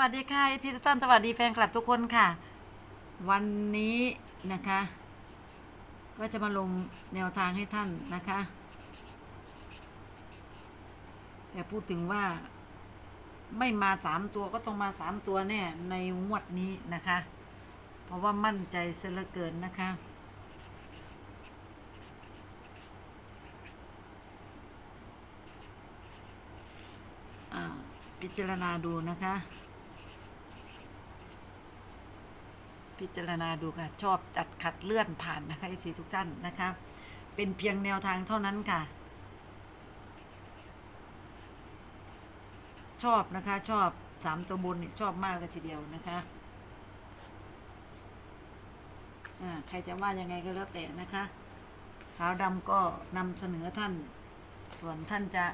วัสดีค่ะพี่ทุกท่านสวัสดีแฟนคลับทุกคนค่ะ วันนี้นะคะ ก็จะมาลงแนวทางให้ท่านนะคะ แต่พูดถึงว่าไม่มาสามตัวก็ต้องมาสามตัวแน่ในงวดนี้นะคะ เพราะว่ามั่นใจเสียเหลือเกินนะคะอ่าพิจารณาดูนะคะ พิจารณาดูค่ะ ชอบจัดขัดเลื่อนผ่านนะคะทีทุกท่านนะคะ เป็นเพียงแนวทางเท่านั้นค่ะ ชอบนะคะ ชอบสามตัวบนชอบมากเลยทีเดียวนะคะใครจะว่ายังไงก็แล้วแต่นะคะ สาวดำก็นำเสนอท่าน ส่วนท่านจะ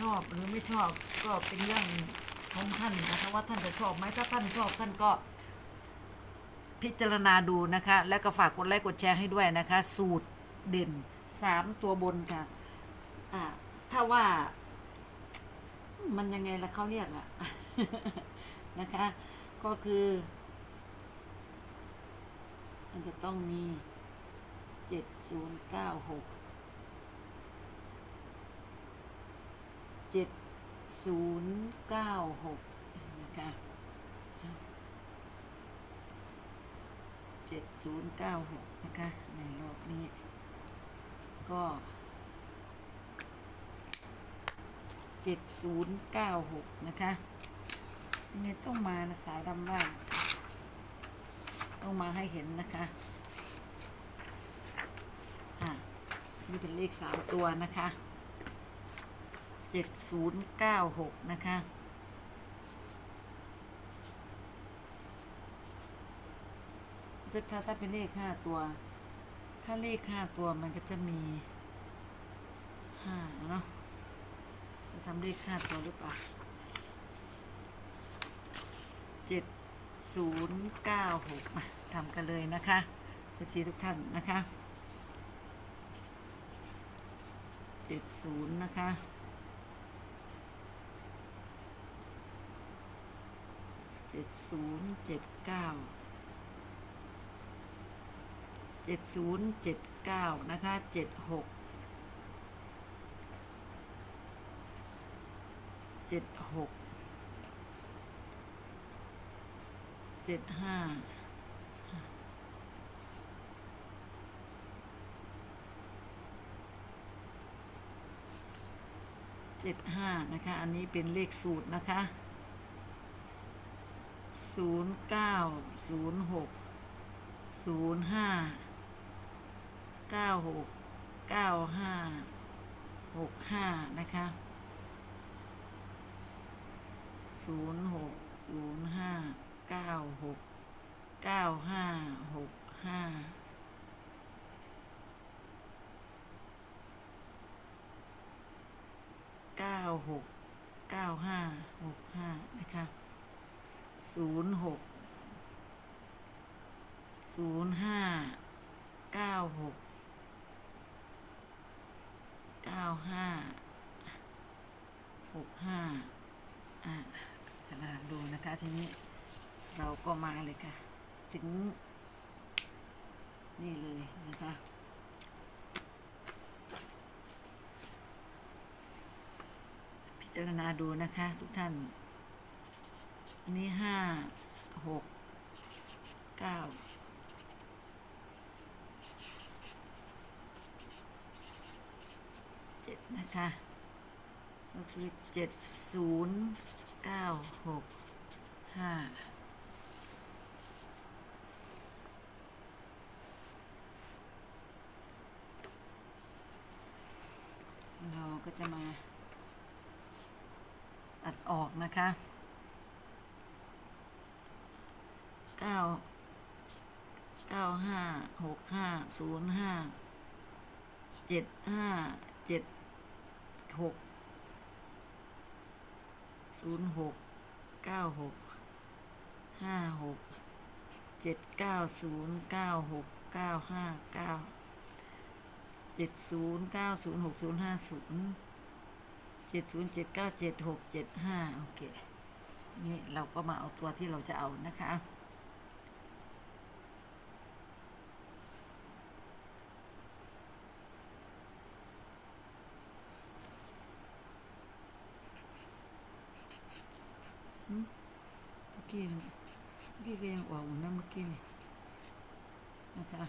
ชอบหรือไม่ชอบก็เป็นเรื่องของท่านนะคะว่าท่านจะชอบไหมถ้าท่านชอบท่านก็ พิจารณาดูนะคะ แล้วก็ฝากกดไลค์กดแชร์ให้ด้วยนะคะ สูตรเด่นสามตัวบนค่ะอ่าถ้าว่า มันยังไงละเขาเรียกอะนะคะ ก็คือมันจะต้องมีเจ็ดศูนย์เก้าหกเจ็ดศูนย์เก้าหกนะคะ เจ็ดศูนย์เก้าหกนะคะ ในรอบนี้ ก็เจ็ดศูนย์เก้าหกนะคะยังไงต้องมานะสาวดำว่า ต้องมาให้เห็นนะคะอะนี่เป็นเลขสามตัวนะคะเจ็ดศูนย์เก้าหกนะคะ จะถ้าถ้าเป็นเลขห้าตัว ถ้าเลขห้าตัวมันก็จะมีห้าเนาะจะทำเลขห้าตัวหรือเปล่าเจ็ดศูนย์เก้าหกมาทำกันเลยนะคะเอฟซีทุกท่านนะคะเจ็ดศูนย์นะคะเจ็ดศูนย์เจ็ดเก้า เจ็ดศูนย์เจ็ดเก้านะคะเจ็ดหกเจ็ดหกเจ็ดห้าเจ็ดห้านะคะ อันนี้เป็นเลขสูตรนะคะศูนย์เก้าศูนย์หกศูนย์ห้า เก้าหกเก้าห้าหกห้านะคะศูนย์หกศูนย์ห้าเก้าหกเก้าห้าหกห้าเก้าหกเก้าห้าหกห้านะคะศูนย์หกศูนย์ห้าเก้าหกเก้าห้าหกห้าอะจะลาดู นี้ เราก็มาเลยค่ะ ถึง นี่เลยนะคะพิจารณาดูนะคะ ทุกท่าน อันนี้ห้าหกเก้าเจ็ดนะคะก็คือเจ็ดศูนย์เก้าหก ห้าเราก็จะมาตัดออกนะคะเก้าเก้าห้าหกห้าศูนย์ห้าเจ็ดห้าเจ็ดหกศูนย์หกเก้าหก ห้าหกเจ็ดเก้าศูนย์เก้าหกเก้าห้าเก้าเจ็ดศูนย์เก้าศูนย์หกศูนย์ห้าศูนย์เจ็ดศูนย์เจ็ดเก้าเจ็ดหกเจ็ดห้าโอเค นี่เราก็มาเอาตัวที่เราจะเอานะคะเมื่อกี้มัน เมื่กี้ก็ยังออกอยู่นะเมื่อกี้นี่นะคะ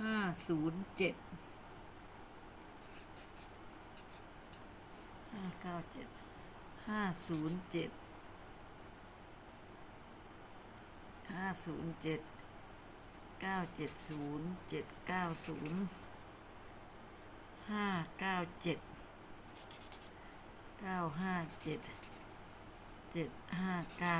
ห้าศูนย์เจ็ดห้าเก้าเจ็ดห้าศูนย์เจ็ดห้าศูนย์เจ็ดเก้าเจ็ดศูนย์เจ็ดเก้าศูนย์ห้าเก้าเจ็ด เก้าห้าเจ็ดเจ็ดห้าเก้า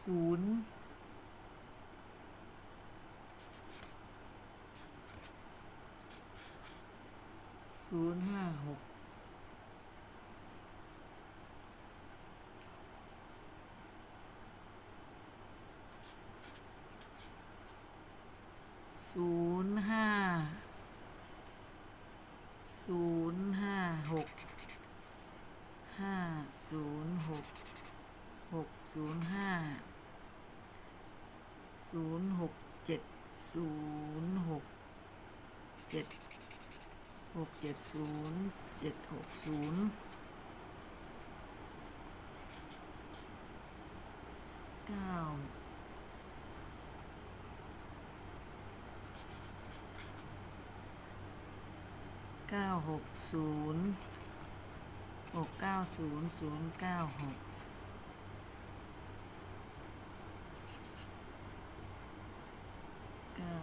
ศูนย์ศูนย์ห้าหก ศูนย์ห้า ศูนย์ห้าหก ห้าศูนย์หกหกศูนย์ห้าศูนย์หกเจ็ดศูนย์หกเจ็ดหกเจ็ดศูนย์เจ็ดหกศูนย์เก้าเก้าหกศูนย์ หกเก้าศูนย์ศูนย์เก้าหกเก้า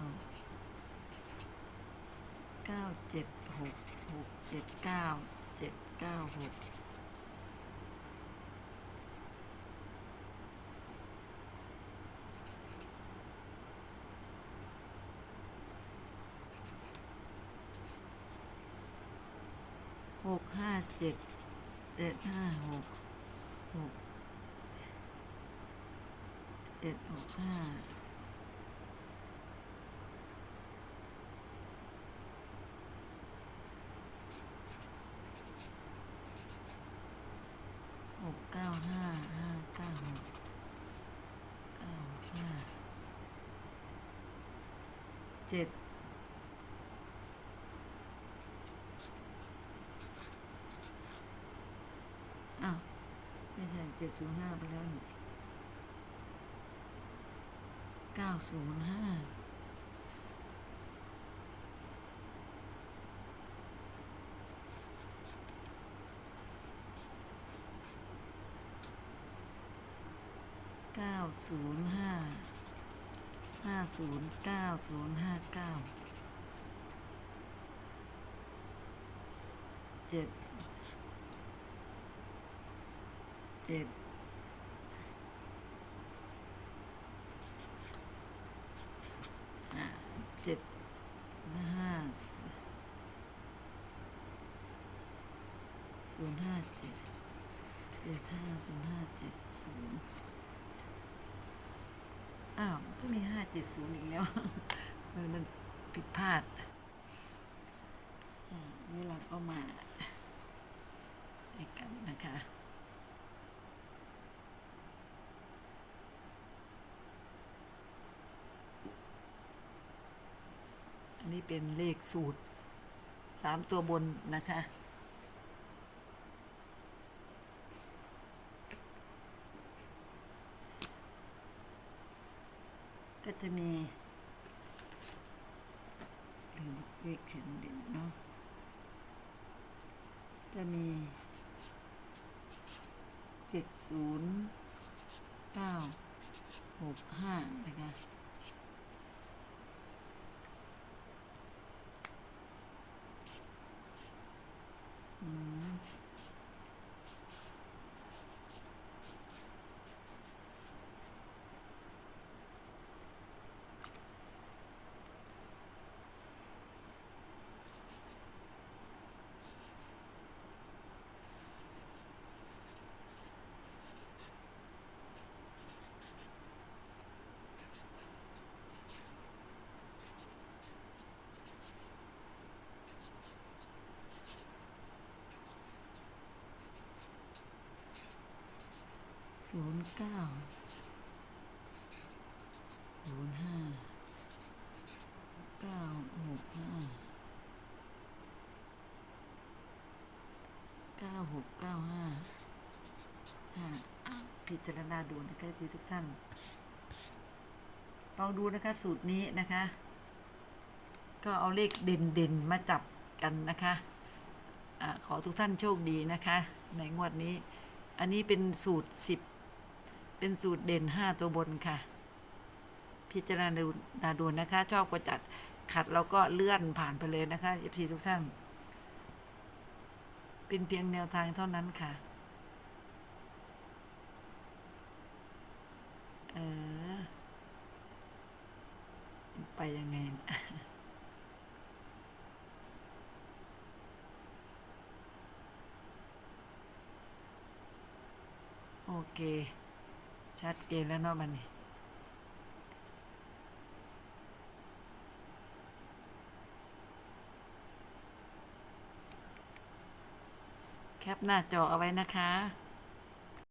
เก้าเจ็ดหกหกเจ็ดเก้าเจ็ดเก้าหกหกห้าเจ็ด เจ็ดห้าหกหกเจ็ดหกห้าหกเก้าห้าห้าเก้าหกเก้าห้าเจ็ดอ้าว ไม่ใช่เจ็ดศูนย์ห้าไปแล้วนี่เก้าศูนย์ห้าเก้าศูนย์ห้าห้าศูนย์เก้าศูนย์ห้าเก้าเจ็ด เจ็ดอะเจ็ดห้าศูนย์ห้าเจ็ดเจ็ดห้าศูนย์ห้าเจ็ดศูนย์อ้าวก็มีห้าเจ็ดศูนย์อีกแล้ว มันมันผิดพลาดอ่านี่เราก็มาให้กันนะคะ อันนี้ เป็นเลขสูตรสามตัวบนนะคะ ก็จะมีลืมเลขเฉียนเด่นเนาะจะมีเจ็ดศูนย์เก้าหกห้านะคะ อืม ศูนย์ เก้าศูนย์ห้าเก้าหกห้าเก้าหกเก้าห้าค่ะพิจารณาดูนะคะทีทุกท่าน ลองดูนะคะสูตรนี้นะคะ ก็เอาเลขเด่นๆ มาจับกันนะคะอะขอทุกท่านโชคดีนะคะ ในงวดนี้ อันนี้เป็นสูตรสิบ เป็นสูตรเด่นห้าตัวบนค่ะ พิจารณาดูนาดูนะคะ ชอบก็จัดขัดแล้วก็เลื่อนผ่านไปเลยนะคะเอฟซีทุกท่าน เป็นเพียงแนวทางเท่านั้นค่ะ เออ ไปยังไงโอเค ชัดเจนแล้วเนาะมันนี่แคปหน้าจอเอาไว้นะคะ